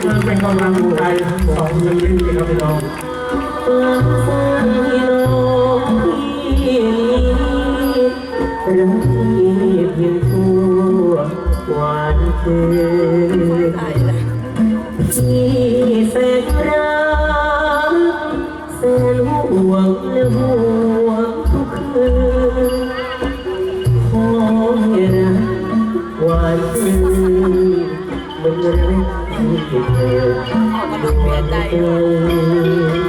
เชิญเป็นกำลังใจสองชีวิตเลยครับพี่น้องพี่น้องพี่รักพี่เพียงชั่ววันเกิดพี่แสนรักแสนห่วงและห่วงทุกคืนขอให้รักวันคืนมัน ที่เธอมาดูเปลี่ยนใจเอ่ย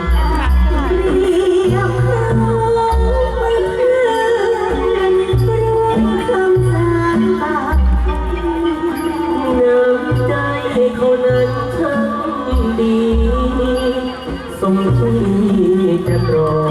น้ำใจเขานั้นทั้งดี สมที่จะรอ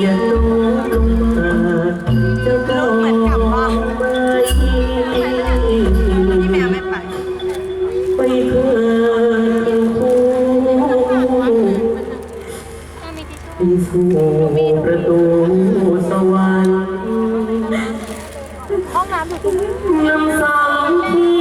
อย่าลงลงมาจะต้องไม่พี่แม่ไม่ไปไปเพื่อนผู้ไปสู่ประตูสวรรค์ห้องน้ำอยู่ตรงนี้น้ำสองที่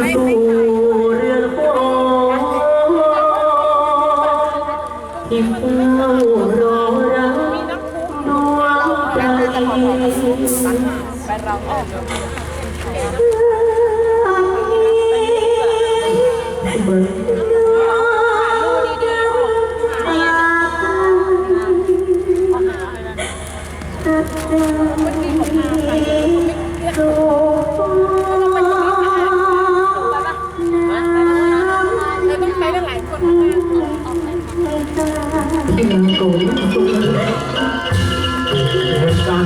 ไปดูเรือนหอที่เฝ้ารอรักดวงใจ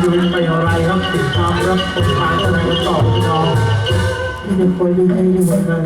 ยืนเป็นอะไรครับติดตามรับผลการแสดงต่อพี่น้อที่จะคอยดูใจอยู่เหมือนกัน